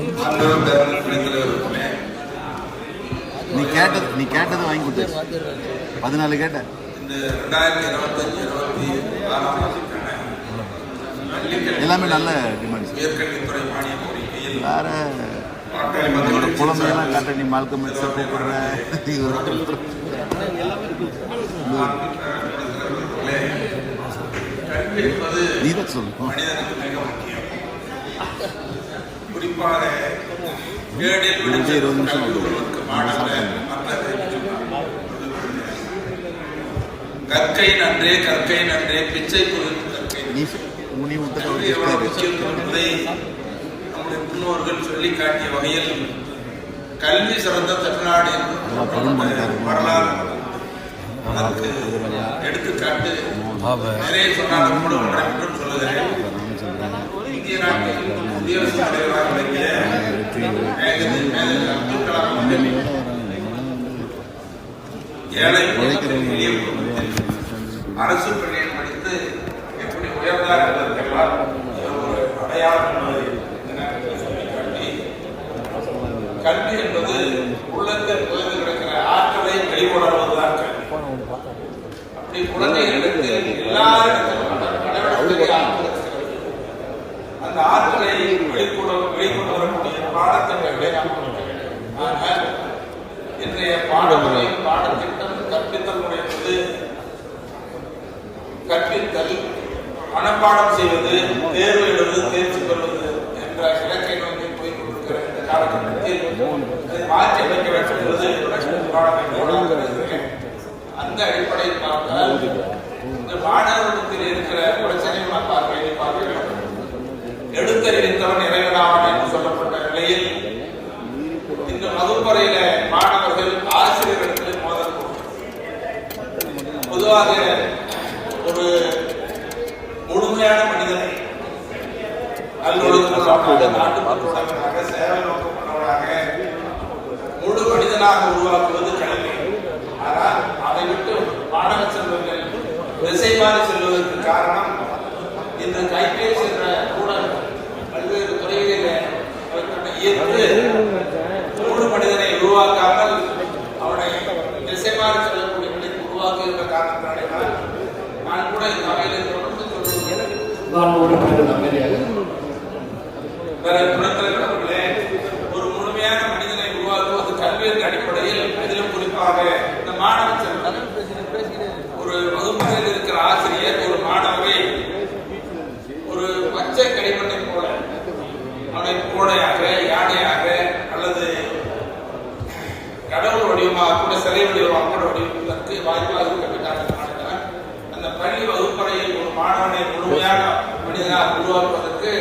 அன்பரும் பேரன் நீ கேட்டது நீ கேட்டது வாங்கி கொடுத்து பதினாலு கேட்ட. இந்த ரெண்டாயிரத்தி இருபத்தஞ்சு இருபத்தி ஆறாம் ஆண்டுக்கான எல்லாமே நல்ல டிமாண்ட்ஸ் உயர்கல்வித்துறை மானிய கோரிக்கையில் வேற உங்களோட புலமையெல்லாம் காட்ட நீ மால்கம் கூப்பிடுற. நீ சொல்லு மனிதனுக்கு மிக முக்கியம் குறிப்பாக கற்கை நன்றே கற்கை நன்றே பிச்சை பொருள் நம்முடைய முன்னோர்கள் சொல்லி காட்டிய வகையில் கல்வி சிறந்த தமிழ்நாடு என்று. வரலாறு. அதற்கு எடுத்துக்காட்டு நிறைய சொன்னால் சொல்லுகிறேன் இந்திய நாட்டில் குடியரசுத் தலைவராக விளங்கிய அப்துல் கலாம் அவர்கள் ஏழை எளிய குடும்பத்தில் அரசு பள்ளியில் படித்து எப்படி உயர்ந்தார் என்பதற்கெல்லாம் ஒரு அடையாளம் என்பதை கல்வி என்பது உள்ளத்தில் புரிந்து கிடக்கிற ஆற்றலை வெளிக்கொணர்வதுதான் கல்வி. அப்படி குழந்தைகளுக்கு எல்லாரிடத்திலும் அளவிடக்கூடிய அந்த ஆற்றலை வெளிக்கொண்டு வெளிக்கொண்டு வரக்கூடிய பாடத்திட்டங்களை நாம் கொடுக்க வேண்டும் ஆனால் இன்றைய பாடமுறை பாடத்திட்டம் கற்பித்தல் முறை என்பது கற்பித்தல் மனப்பாடம் செய்வது தேர்வு எழுவது தேர்ச்சி பெறுவது என்ற இலக்கை நோக்கி போய் கொண்டிருக்கிற இந்த காலகட்டத்தில் மாற்றி அமைக்க வேண்டும் என்பது அந்த அடிப்படையில் பார்த்தால் இந்த மாணவர்களுக்கு இருக்கிற பிரச்சனை நான் பார்க்க பார்க்க எடுத்தறிவித்தவன் எழுத்தறிவித்தவன் என்று சொல்லப்பட்ட நிலையில் இந்த வகுப்பறையில மாணவர்கள் ஆசிரியர்களுக்கு மோதல் பொதுவாக ஒரு முழுமையான மனிதனை நல்லொழுக்கமுள்ளவனாக, சேவை நோக்கமுள்ளவனாக, முழு மனிதனாக உருவாக்குவது கடமை. ஆனால் அதை விட்டு மாணவ செல்வங்கள் திசை மாறி செல்வதற்கு காரணம் இந்த கைபேசி ஈர்த்து முழு மனிதனை உருவாக்காமல் அவனை திசை மாறி செல்லக்கூடிய நிலைக்கு உருவாக்குகின்ற காரணத்தினாலே தான் நான் கூட இந்த அவையிலே தொடர்ந்து அவர்களே ஒரு முழுமையான மனிதனை உருவாக்குவது கல்வியின் அடிப்படையில் அதிலும் குறிப்பாக இந்த மாணவ ஒரு வகுப்பறையில் இருக்கிற ஆசிரியர் ஒரு மாணவரை ஒரு பச்சை களிமண்ணை போல அவனை யானையாக அல்லது கடவுள் வடிவமாக கூட சிலை வடிவமாக கூட வடிவதற்கு வாய்ப்பாக இருக்கின்ற அந்த பள்ளி வகுப்பறையில் ஒரு மாணவனை முழுமையான மனிதனாக உருவாக்குவதற்கு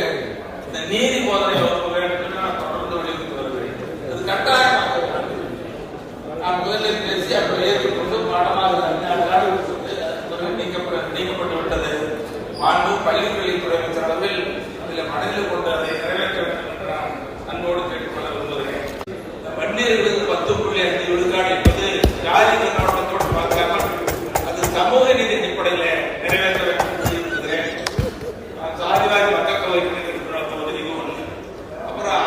இந்த நீதி போதனை வகுப்பு வேண்டும் என்று நான் தொடர்ந்து வலியுறுத்தி வருகிறேன் அது கட்டாயமாக வேண்டும். நான் முதலில் பேசி அப்புறம் ஏற்றுக்கொண்டு பாடமாக பிறகு நீக்கப்பட நீக்கப்பட்டு விட்டது மாண்பு பள்ளிக்கல்வித்துறை அமைச்சர் அளவில் அதில் மனதில் கொண்டு அதை நிறைவேற்ற வேண்டும் என்று நான் அன்போடு கேட்டுக்கொள்ள விரும்புகிறேன் இந்த வன்னியர்களுக்கு பத்து புள்ளி அஞ்சு விழுக்காடு என்பது ஜாதி கண்ணோட்டத்தோடு பார்க்காமல் அது சமூக நீதி அடிப்படையில் நிறைவேற்ற வேண்டும் என்று இருக்கிறேன் நான் சாதிவாரி மக்கள் தொகை கணக்கெடுப்பு இது ஒன்று அப்புறம்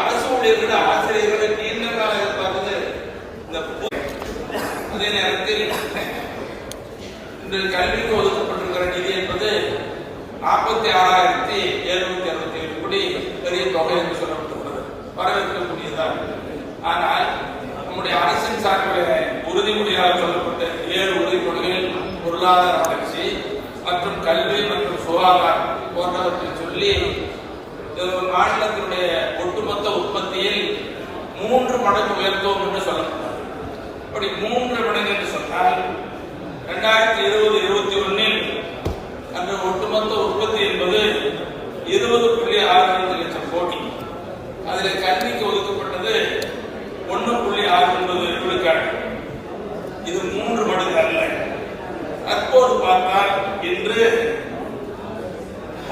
அரசு ஆசிரியர்களை ஆசிரியர்கள் நீண்ட கால எதிர்பார்த்தது? இந்த அதே நேரத்தில் இன்று கல்விக்கு ஒதுக்கப்பட்டிருக்கிற நிதி என்பது நாற்பத்தி ஆறாயிரத்தி எழுநூத்தி அறுபத்தி ஏழு கோடி பெரிய தொகை என்று சொல்லப்பட்டுள்ளது வரவேற்கக்கூடியதாக ஆனால் நம்முடைய அரசின் சார்பில் உறுதிமொழியாக சொல்லப்பட்ட ஏழு உறுதிமொழிகள் பொருளாதார வளர்ச்சி மற்றும் கல்வி மற்றும் சுகாதாரம் போன்றவற்றை சொல்லி மாநிலத்தினுடைய ஒட்டுமொத்த உற்பத்தியில் மூன்று மடங்கு உயர்த்தோம் என்று சொல்லப்பட்டது. அப்படி மூன்று மடங்கு என்று சொன்னால் இரண்டாயிரத்தி இருபது இருபத்தி ஒன்னில் அந்த ஒட்டுமொத்த உற்பத்தி என்பது இருபது புள்ளி ஆறு ஐந்து லட்சம் கோடி. அதில் கல்விக்கு ஒதுக்கப்பட்டது ஒன்று புள்ளி ஆறு ஒன்பது விழுக்காடு. இது மூன்று மடங்கு அல்ல. தற்போது பார்த்தால் இன்று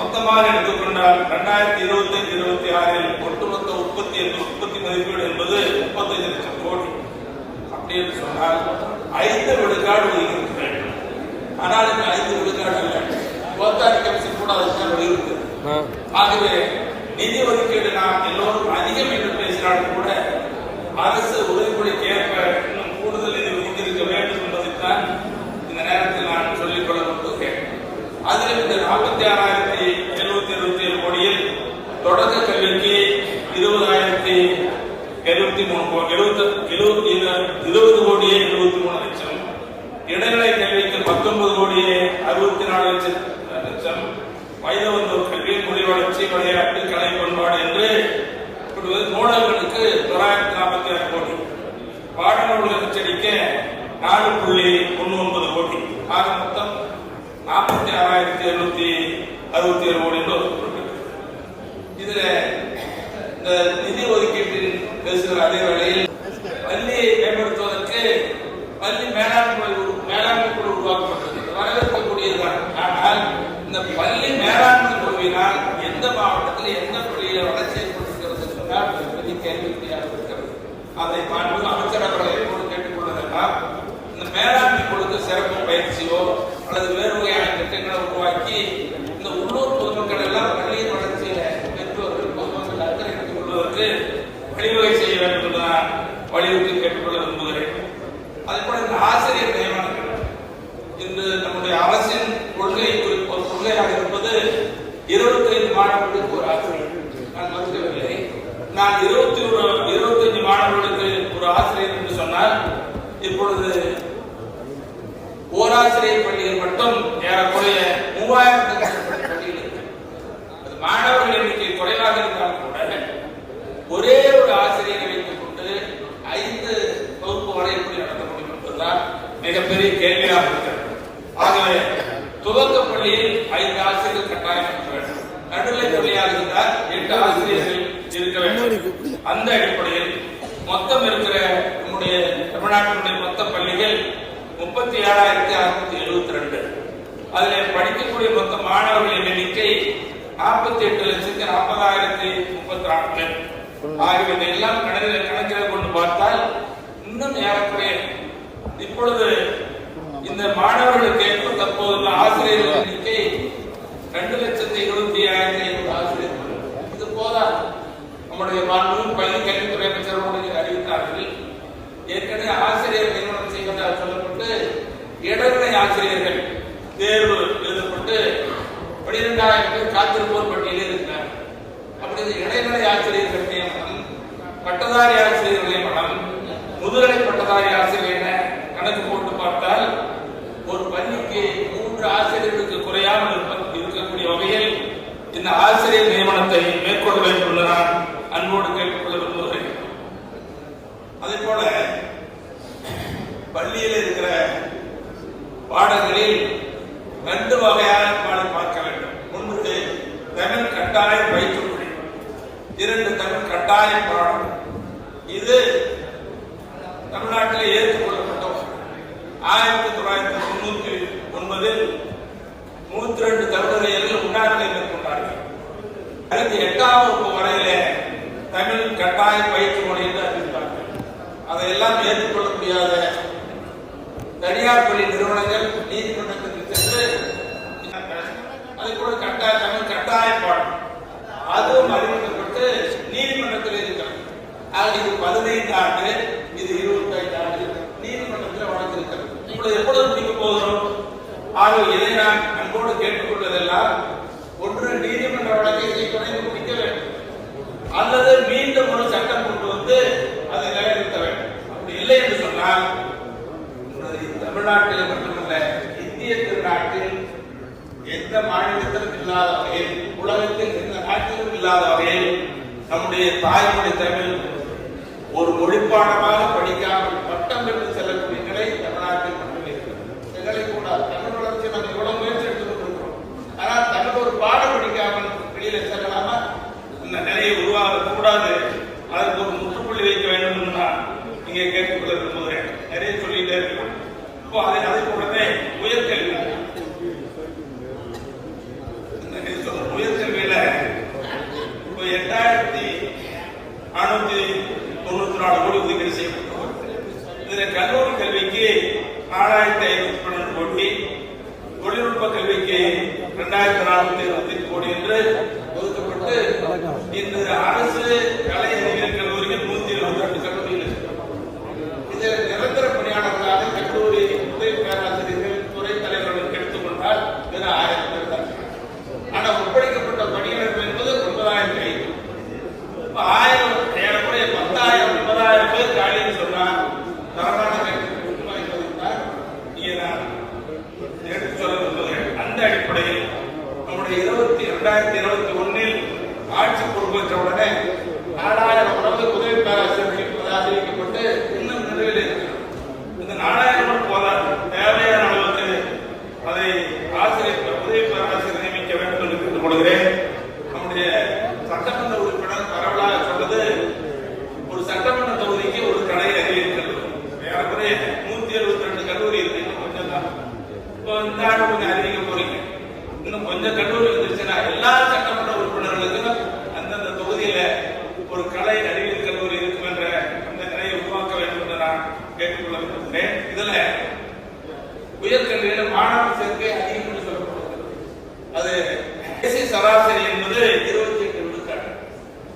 மொத்தமாக எடுத்துக்கொண்டால் இரண்டாயிரத்தி இருபத்தி அஞ்சு இருபத்தி ஆறில் ஒட்டுமொத்த உற்பத்தி என்பது உற்பத்தி மதிப்பீடு என்பது முப்பத்தைந்து லட்சம் கோடி. அப்படி என்று சொன்னால் ஐந்து விழுக்காடு ஒதுக்கி வேண்டும் ஆனால் இந்த ஐந்து விழுக்காடு அல்ல. கோத்தாரி கமிஷன் கூட அதுதான் வலியுறுத்தது ஆகவே நிதி ஒதுக்கீடு நாம் எல்லோரும் அதிகம் என்று பேசி பேசினாலும் கூட அரசு உறுதிமொழிக்கு ஏற்ப இன்னும் கூடுதல் நிதி ஒதுக்கியிருக்க வேண்டும் என்பதைத்தான் இந்த நேரத்தில் நான் சொல்லிக்கொள்ள விரும்புகிறேன். அதில் நாற்பத்தி ஆறாயிரத்தி எழுநூத்தி இருபத்தி ஏழு கோடியில் தொடக்க கல்விக்கு இருபதாயிரத்தி எழுபத்தி மூணு கோ- எழுபத்தி எழுபத்தி இருபது கோடியே எழுபத்தி மூணு லட்சம். இடைநிலை கல்விக்கு பத்தொன்பது கோடியே அறுபத்தி நாலு லட்சம் லட்சம். வயதவந்தோர் கல்வி மொழி வளர்ச்சி விளையாட்டு கலை பண்பாடு என்று இப்படி நூலகங்களுக்கு தொள்ளாயிரத்தி நாற்பத்தி ஆறு கோடி. பாடநூல்கள் செடிக்க நாலு புள்ளி ஒன்று ஒன்பது கோடி. ஆக மொத்தம் நாற்பத்தி ஆறாயிரத்தி எழுநூத்தி அறுபத்தி ஏழு கோடி என்று ஒதுக்கப்பட்டிருக்கு. இதுல இந்த நிதி ஒதுக்கீட்டில் பேசுகிற அதே வேளையில் பள்ளியை மேம்படுத்துவதற்கு பள்ளி மேலாண்மை மேலாண்மை குழு உருவாக்கப்பட்டது வரவேற்கக்கூடியதுதான் ஆனால் இந்த பள்ளி மேலாண்மை குழுவினால் எந்த மாவட்டத்தில் எந்த பள்ளியில வளர்ச்சி ஏற்பட்டிருக்கிறது என்றால் பெரிய கேள்விக்குறியாக இருக்கிறது. அதை மாண்பு அமைச்சர் அவர்களை கேட்டுக்கொள்வதெல்லாம் இந்த மேலாண்மை குழுக்கு சிறப்பு பயிற்சியோ அல்லது வேறு வகையான திட்டங்களை உருவாக்கி இந்த உள்ளூர் பொதுமக்கள் எல்லாம் பள்ளியின் வளர்ச்சியில பெற்றோர்கள் பொதுமக்கள் அக்கறை எடுத்துக் கொள்வதற்கு வழிவகை செய்ய வேண்டும் என்று வலியுறுத்தி கேட்டுக்கொள்ள விரும்புகிறேன். அதே போல இந்த ஆசிரியர் நியமனங்கள். இன்று நம்முடைய அரசின் கொள்கை குறிப்பு ஒரு கொள்கையாக இருப்பது இருபத்தி ஐந்து மாணவர்களுக்கு ஒரு ஆசிரியர். நான் மறுக்கவில்லை. நான் இருபத்தி ஒரு இருபத்தி அஞ்சு மாணவர்களுக்கு ஒரு ஆசிரியர் என்று சொன்னால் இப்பொழுது ஓராசிரியர் பள்ளியில் மட்டும் ஏறக்குறைய மூவாயிரத்துக்கு மேற்பட்ட பள்ளிகள் இருக்கு. அது மாணவர்கள் எண்ணிக்கை குறைவாக இருந்தாலும் கூட ஒரே ஒரு ஆசிரியரை வைத்துக் கொண்டு ஐந்து வகுப்பு வரை எப்படி நடத்த முடியும் என்பதுதான் மிகப்பெரிய கேள்வியாக இருக்கிறது. ஆகவே துவக்க பள்ளியில் ஐந்து ஆசிரியர்கள் கட்டாயம் இருக்க வேண்டும். நடுநிலை பள்ளியாக இருந்தால் எட்டு ஆசிரியர்கள் இருக்க வேண்டும். அந்த அடிப்படையில் மொத்தம் இருக்கிற நம்முடைய தமிழ்நாட்டினுடைய மொத்த பள்ளிகள் முப்பத்தி ஏழாயிரத்தி அறுநூத்தி எழுபத்தி ரெண்டு. அதில் படிக்கக்கூடிய மொத்த மாணவர்களின் எண்ணிக்கை நாற்பத்தி எட்டு லட்சத்தி நாற்பதாயிரத்தி முப்பத்தி நாலு ஆகியவற்றை ஆகியவை எல்லாம் கணக்கில் கணக்கில் கொண்டு பார்த்தால் இன்னும் ஏறக்குறைய இப்பொழுது இந்த மாணவர்களுக்கு ஏற்ப தற்போதுள்ள ஆசிரியர்கள் எண்ணிக்கை ரெண்டு லட்சத்தி இருபத்தி ஏழாயிரத்தி ஐநூறு ஆசிரியர்கள். இது போதா நம்முடைய மாண்பு பள்ளி கல்வித்துறை அமைச்சர் அவர்கள் அறிவித்தார்கள் ஏற்கனவே ஆசிரியர் நியமனம் செய்வதாக சொல்லப்பட்டு இடைநிலை ஆசிரியர்கள் தேர்வு எழுதப்பட்டு பனிரெண்டாயிரம் பேர் காத்திருப்போர் பட்டியலில் இருக்கிறார். அப்படி இடைநிலை ஆசிரியர்கள் நியமனம் பட்டதாரி ஆசிரியர் நியமனம் முதுகலை பட்டதாரி ஆசிரியர் என கணக்கு போட்டு பார்த்தால் ஒரு பள்ளிக்கு மூன்று ஆசிரியர்களுக்கு குறையாமல் இருக்கக்கூடிய வகையில் இந்த ஆசிரியர் நியமனத்தை மேற்கொள்ள வேண்டும் என்று நான் அன்போடு கேட்டுக்கொள்ள விரும்புகிறேன். அதே போல பள்ளியில் இருக்கிற பாடங்களில் ரெண்டு வகையான பாடம் பார்க்க வேண்டும். ஒன்று தமிழ் கட்டாயம் பயிற்றுமொழி இரண்டு தமிழ் கட்டாய பாடம் இது தமிழ்நாட்டில் ஏற்றுக்கொள்ளப்பட்ட ஆயிரத்தி தொள்ளாயிரத்தி தொண்ணூத்தி ஒன்பதில் நூத்தி ரெண்டு தமிழறிஞர்கள் உண்ணாநிலை மேற்கொண்டார்கள். அடுத்து எட்டாம் வகுப்பு வரையிலே தமிழ் கட்டாய பயிற்சி மொழி என்று அறிவித்தார்கள். அதையெல்லாம் ஏற்றுக்கொள்ள முடியாத தனியார் பள்ளி நிறுவனங்கள் நீதிமன்றத்திற்கு சென்று அது கூட கட்டாய தமிழ் கட்டாய பாடம். அதுவும் அறிவிக்கப்பட்டு நீதிமன்றத்தில் இருக்கிறது. ஆக இது பதினைந்து ஆண்டு இது இருபத்தி ஐந்து ஆண்டு நீதிமன்றத்தில் வழக்கு இருக்கிறது இப்பொழுது எப்பொழுது முடிக்க போகிறோம்? ஆக இதை நான் அன்போடு கேட்டுக்கொள்வதெல்லாம் ஒன்று நீதிமன்ற வழக்கை சீக்கிரம் முடிக்க வேண்டும். அல்லது மீண்டும் ஒரு சட்டம் கொண்டு வந்து அதை நிலைநிறுத்த வேண்டும். அப்படி இல்லை என்று சொன்னால் தமிழ்நாட்டில் மட்டுமல்ல இந்திய திருநாட்டில் எந்த மாநிலத்திலும் இல்லாத வகையில் உலகத்தில் எந்த நாட்டிலும் இல்லாத வகையில் நம்முடைய தாய்மொழி தமிழ் ஒரு மொழிப்பாடமாக படிக்காமல் பட்டம் பெற்று செல்லக்கூடிய நிலை தமிழ்நாட்டில் மட்டுமே இருக்கிறது. நிலை கூடாது தமிழ் வளர்ச்சி நாங்கள் எவ்வளவு முயற்சி எடுத்துக் கொண்டிருக்கிறோம். ஆனால் தமிழ் ஒரு பாடம் படிக்காமல் வெளியில செல்லலாமா? இந்த நிலையை உருவாக கூடாது அதற்கு ஒரு முற்றுப்புள்ளி வைக்க வேண்டும் என்று நான் இங்கே கேட்டுக்கொள்ள விரும்புகிறேன். நிறைய சொல்லிட்டே இருக்கிறோம் இப்போ அதை அதை போலவே உயர்கல்வி இந்த சொல்ற உயர்கல்வியில இப்போ எட்டாயிரத்தி நானூத்தி தொண்ணூத்தி நாலு கோடி ஒதுக்கீடு செய்யப்பட்டுள்ளது இதுல கல்லூரி கல்விக்கு நாலாயிரத்தி ஐநூத்தி பன்னெண்டு கோடி தொழில்நுட்ப கல்விக்கு இரண்டாயிரத்தி நானூத்தி இருபத்தி கோடி என்று ஒதுக்கப்பட்டு இன்று அரசு கலை அறிவியல் கல்லூரிக்கு உயர்கல்வியில மாணவர் சேர்க்கை அதிகம் என்று சொல்லப்படுகிறது அது தேசிய சராசரி என்பது இருபத்தி எட்டு விழுக்காடு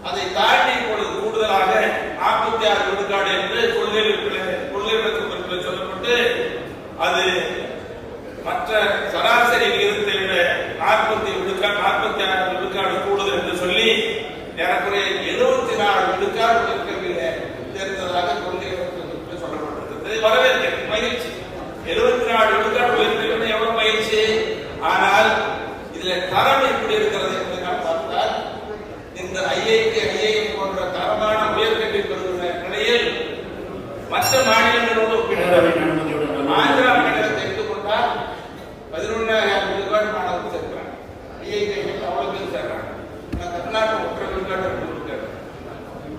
அதை தாண்டி இப்பொழுது கூடுதலாக நாற்பத்தி ஆறு விழுக்காடு என்று கொள்கை சொல்லப்பட்டு அது மற்ற சராசரி விகிதத்தை விட நாற்பத்தி விழுக்காடு நாற்பத்தி ஆறு விழுக்காடு கூடுதல் என்று சொல்லி ஏறக்குறைய எழுபத்தி நாலு விழுக்காடு உயர்கல்வியில தேர்ந்ததாக கொள்கை விளக்கத்தில் சொல்லப்பட்டிருக்கிறது. வரவேற்கிறது மகிழ்ச்சி எழுபத்தி நாலு விழுக்காடு எவ்வளவு பயிற்சி? ஆனால் இதுல தரம் எப்படி இருக்கிறது என்று நாம் பார்த்தால் இந்த ஐஐடி ஐஐஎம் போன்ற தரமான உயர்கல்வி பெறுகிற நிலையில் மற்ற மாநிலங்களோடு ஒப்பிடுகிறார்கள் ஆந்திரா மாநிலத்தை எடுத்துக்கொண்டால் பதினொன்றாயிரம் விழுக்காடு மாணவர்கள் சேர்க்கிறாங்க ஐஐடி அவ்வளவு பேர் சேர்க்கிறாங்க ஆனா தமிழ்நாட்டில் ஒற்றை விழுக்காடு ரெண்டு விழுக்காடு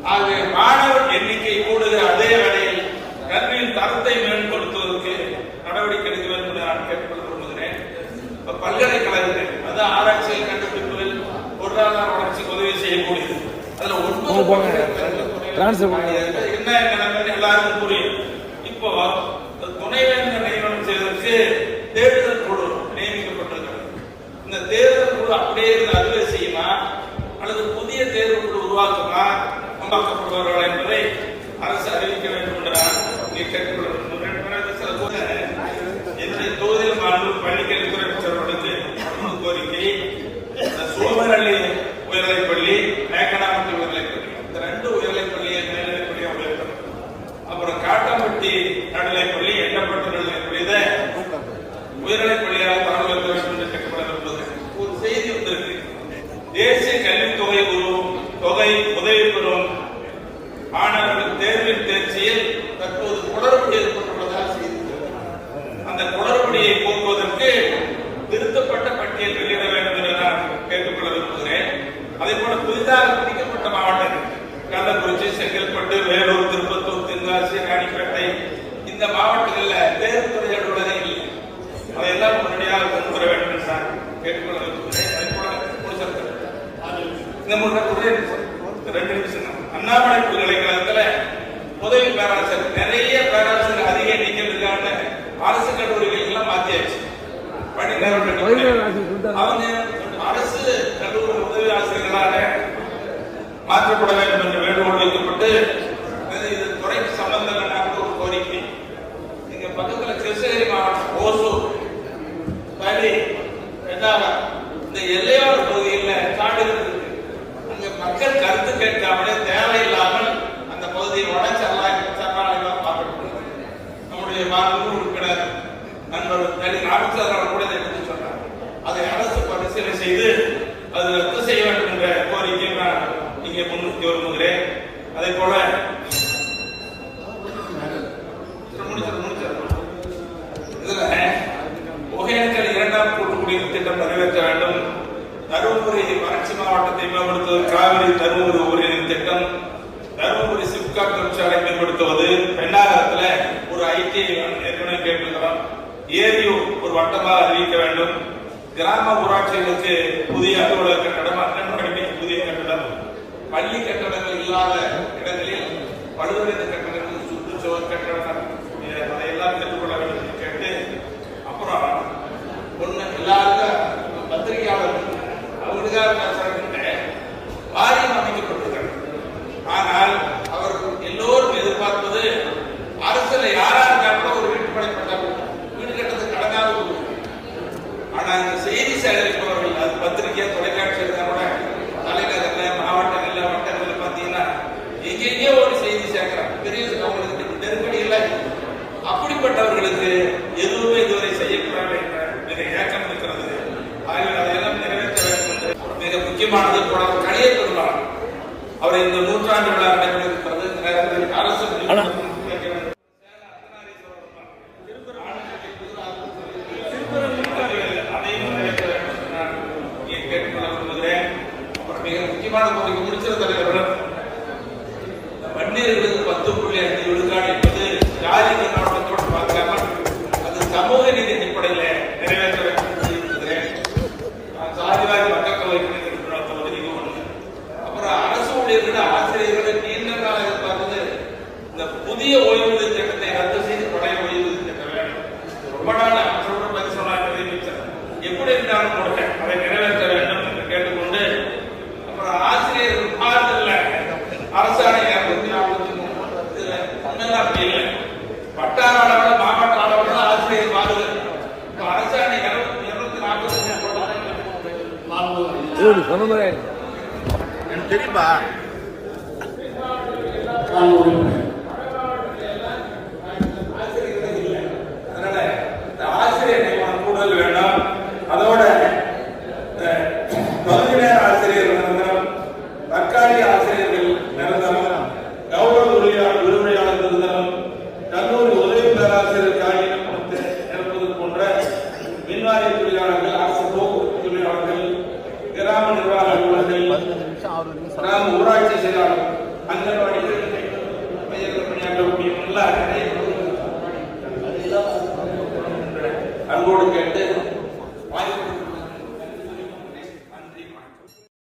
ஆகவே மாணவர் எண்ணிக்கை கூடுகிற அதே வேளையில் கல்வியின் தரத்தை மேம்படுத்துவதற்கு நடவடிக்கை எடுக்க வேண்டும் என்று நான் கேட்டுக்கொள்ள விரும்புகிறேன் இப்ப பல்கலைக்கழகங்கள் அது ஆராய்ச்சியில் கண்டுபிடிப்புகளில் பொருளாதார வளர்ச்சிக்கு உதவி செய்யக்கூடியது அதுல ஒன்பது பல்கலைக்கழகங்கள் Transfer பண்ணுங்க. என்ன நிலைமை எல்லாருக்கும் புரியும் இப்போ இந்த துணைவேந்தர் நியமனம் செய்வதற்கு தேர்தல் குழு நியமிக்கப்பட்டிருக்கிறது. இந்த தேர்தல் குழு அப்படியே இருந்து செய்யுமா? அல்லது புதிய தேர்வு குழு உருவாக்குமா? உருவாக்கப்படுவார்களா என்பதை அரசு அறிவிக்க வேண்டும் என்று நான் கேட்டுக்கொள்ள சில என்னுடைய தொகுதியில் மாண்பு பள்ளிக்கல்வித்துறை அமைச்சர்களுக்கு கோரிக்கை இந்த சோமரள்ளி உயர்நிலைப்பள்ளி மேக்கனாமட்டி உயர்நிலைப்பள்ளி இந்த ரெண்டு உயர்நிலைப்பள்ளியை மேல்நிலைப்பள்ளியை உயர்த்தணும் அப்புறம் காட்டாம்பட்டி நடுநிலைப்பள்ளி எண்ணப்பட்ட நடுநிலைப்பள்ளி இதை உயர்நிலைப்பள்ளியாக தரம் உயர்த்த வேண்டும் என்று கேட்கப்பட விரும்புகிறேன் ஒரு செய்தி வந்திருக்கு தேசிய கல்வித் தொகை உருவும் தொகை உதவி பெறும் மாணவர்கள் தேர்வின் தேர்ச்சியில் தற்போது குளறுபடி ஏற்பட்டுள்ளதாக செய்தி அந்த குளறுபடியை போக்குவதற்கு திருத்தப்பட்ட பட்டியல் வெளியிட வேண்டும் என்று நான் கேட்டுக்கொள்ள விரும்புகிறேன் அதே போல புதிதாக பிரிக்கப்பட்ட மாவட்டங்கள் கள்ளக்குறிச்சி செங்கல்பட்டு வேலூர் திருப்பத்தூர் தென்காசி ராணிப்பேட்டை இந்த மாவட்டங்களில் தேர்வுத்துறை அலுவலகம் இல்லை அதையெல்லாம் உடனடியாக கொண்டு வர வேண்டும் என்று நான் கேட்டுக்கொள்ள விரும்புகிறேன் அதே போல முடிச்சிருக்கிறேன் இந்த நிமிஷம். ரெண்டு நிமிஷம். அண்ணாமலை பல்கலைக்கழகத்துல உதவி பேராசிரியர் நிறைய பேராசிரியர் அதிக எண்ணிக்கையில் இருக்காங்க அரசு கல்லூரிகள் எல்லாம் மாத்தியாச்சு. அவங்க அரசு கல்லூரி உதவி ஆசிரியர்களாக மாற்றப்பட வேண்டும் என்று வேண்டுகோள் வைக்கப்பட்டு இது துறைக்கு சம்பந்தம் இல்லாத ஒரு கோரிக்கை இங்க பக்கத்துல கிருஷ்ணகிரி மாவட்டம் ஓசூர் ரெண்டாவது இந்த எல்லையோர மக்கள் கருத்து கேட்காமலே தேவையில்லாமல் அந்த பகுதியை உடச்சரலாம் சரணாலயமாக பார்க்கப்படுது. நம்முடைய மாநில உறுப்பினர் நண்பர் தனி ராமச்சந்திரன் கூட இதை பற்றி சொன்னார். அதை அரசு பரிசீலனை செய்து அது ரத்து செய்ய வேண்டும் என்ற கோரிக்கை நான் இங்கே முன்னிறுத்தி விரும்புகிறேன். அதே போல முடிச்சிரு முடிச்சிரு. ஒகேனக்கல் இரண்டாம் கூட்டுக்குடியிருப்பு திட்டம் நிறைவேற்ற வேண்டும். தருமபுரி வறட்சி மாவட்டத்தை மேம்படுத்துவது காவிரி தருமபுரி உபரிநீர் திட்டம் தருமபுரி சிப்காட் தொழிற்சாலை மேம்படுத்துவது பெண்ணாகரத்துல ஒரு ஐடிஐ ஏற்கனவே கேட்டிருக்கிறோம். ஏரியூர் ஒரு வட்டமாக அறிவிக்க வேண்டும். கிராம ஊராட்சிகளுக்கு புதிய அலுவலக கட்டடம் அங்கன்வாடிக்கு புதிய கட்டடம் பள்ளி கட்டடங்கள் இல்லாத இடங்களில் பழுதடைந்த கட்டடங்கள் சுற்றுச்சுவர் கட்டடம் இதை- அதையெல்லாம் பெற்றுக்கொள்ள வேண்டும் என்று கேட்டு அப்புறம் ஒன்று எல்லாருக்கும் பத்திரிகையாளர்கள் அவங்களுக்காக ஆனால் அவர்கள் எல்லோரும் எதிர்பார்ப்பது அரசுல யாரா இருந்தா ஒரு வீட்டு படைப்பட்ட வீடு கட்டத்துக்கு கடனாக ஆனா அந்த செய்தி சேகரிப்பவர்கள் அது பத்திரிகை தொலைக்காட்சி இருந்தா கூட தலைநகர்ல மாவட்டங்கள்ல வட்டங்கள்ல பாத்தீங்கன்னா எங்கெங்கே ஒரு செய்தி சேர்க்கிறாங்க. பெரிய அவங்களுக்கு நெருக்கடி இல்லை. அப்படிப்பட்டவர்களுக்கு எதுவுமே இதுவரை செய்யக்கூடாது என்ற மிக ஏக்கம் இருக்கிறது. ஆகவே அதையெல்லாம் நிறைவேற்ற வேண்டும் என்று மிக முக்கியமானது போல கலையை பெருமாள் அவர் இந்த நூற்றாண்டு விழா நடைபெறுகிறது அரசு. அதையும் கேட்டுக்கொள்ள விரும்புகிறேன் அப்புறம் மிக முக்கியமான கோரிக்கை தலைவர்